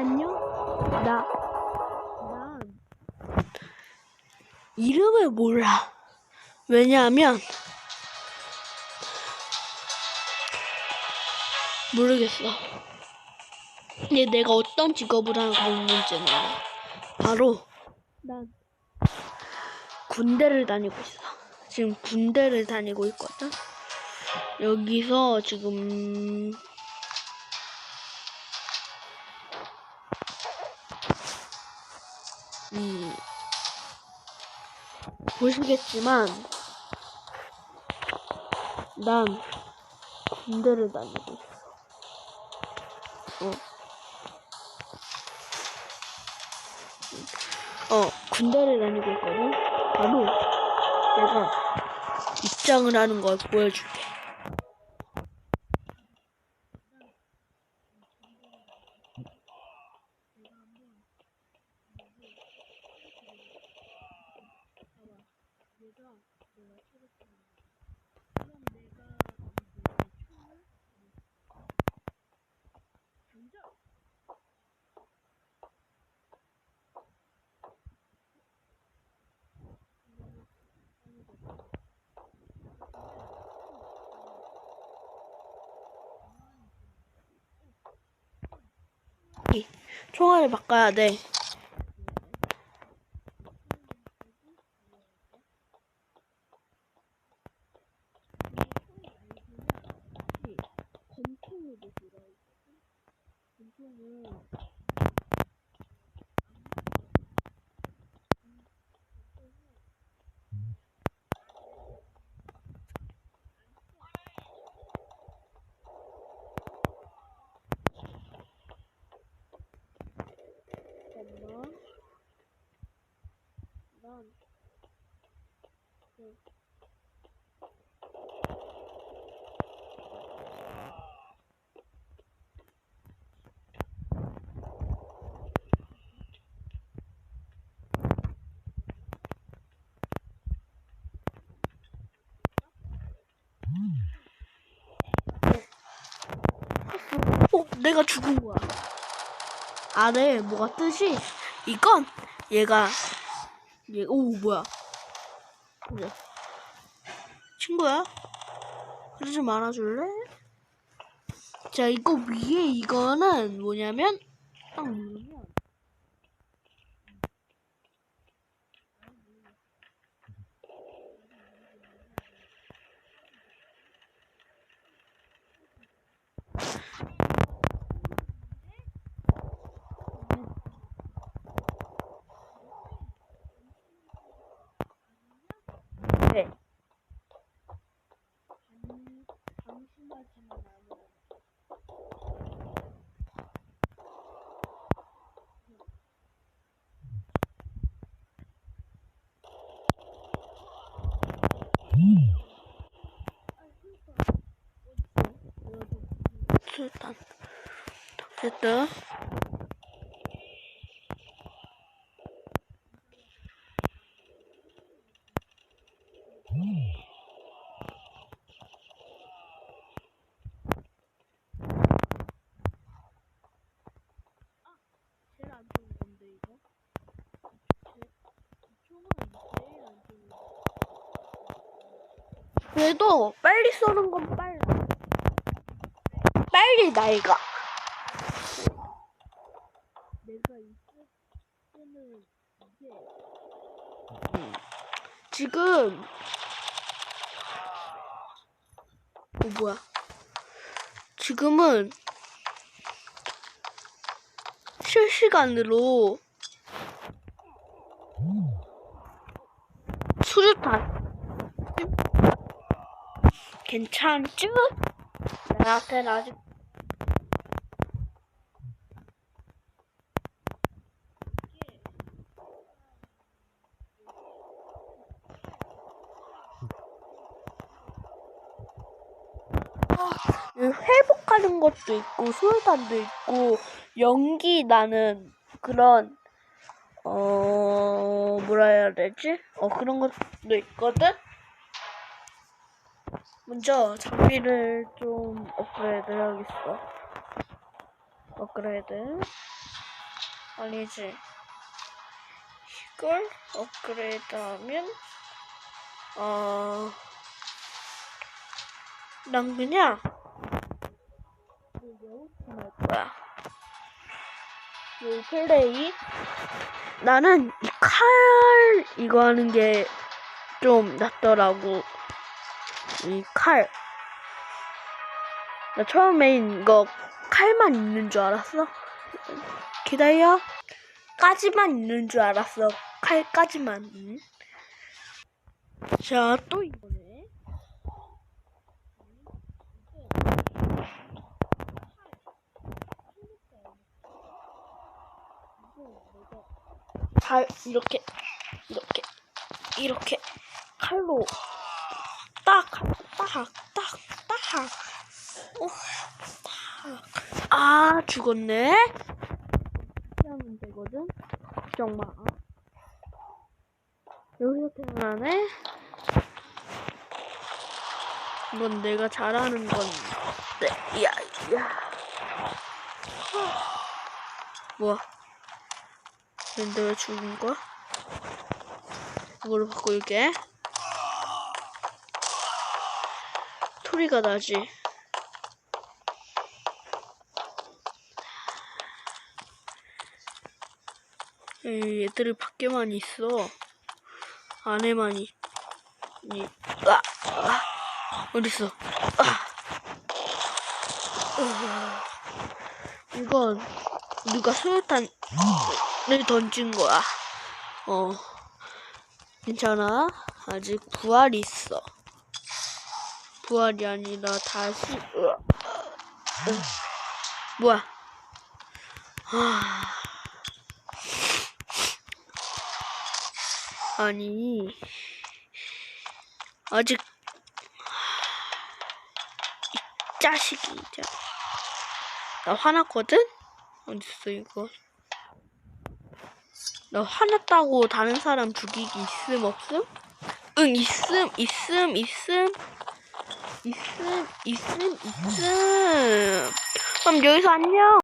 안녕. 나, 난 이름을 몰라. 왜냐하면 모르겠어. 근데 내가 어떤 직업을 하고 있는지는 알아. 바로 난 군대를 다니고 있어. 지금 군대를 다니고 있거든. 여기서 지금 음 보시겠지만 난 군대를 다니고 있어. 어. 어, 군대를 다니고 있거든. 바로 내가 입장을 하는 걸 보여줄게. 총알을 바꿔야 돼. 잠깐만. 난 그, 어, 내가 죽은 거야. 아래 뭐가 뜨지? 이건 얘가 얘, 오 뭐야? 그래. 친구야? 그러지 말아줄래? 자 이거 위에 이거는 뭐냐면 딱 누르면 네. 술탄 어쨌든 제일 안 좋은 건데 이거 총은 제일 안 좋은 거 그래도 빨리 쏘는 건 빨라. 빨리 나이가. 내가 때는 지금 어 뭐야? 지금은 실시간으로 수류탄 괜찮죠? 나한테는 아직 회복하는 것도 있고 수류탄도 있고 연기 나는 그런 어 뭐라 해야 되지? 어 그런 것도 있거든. 먼저 장비를 좀 업그레이드 해야겠어. 업그레이드. 아니지. 이걸 업그레이드 하면 어, 난 그냥 할 거야. 롤 플레이. 나는 이 칼 이거 하는 게 좀 낫더라고. 이 칼. 나 처음에 이거 칼만 있는 줄 알았어. 기다려. 까지만 있는 줄 알았어. 칼까지만. 응? 자, 또 이거네. 잘 이렇게 이렇게 이렇게 칼로 딱 딱 딱딱 어, 딱. 아 죽었네. 하면 되거든. 걱정 마. 여기서 태어나네. 이건 내가 잘하는 건데. 야, 야. 뭐야? 근데 왜 죽은 거야? 이걸로 바꿀게. 소리가 나지. 에이, 얘들이 밖에만 있어. 안에만 이, 이, 아, 아, 어딨어? 아. 아. 이건 누가 수류탄을 던진 거야. 어, 괜찮아. 아직 부활이 있어. 부활이 아니라 다시. 으. 뭐야? 아. 아니 아직 이 자식이 이제 나 화났거든? 어딨어 이거 나 화났다고 다른 사람 죽이기 있음 없음? 응 있음 있음 있음 있음 있음 있음. 그럼 여기서 안녕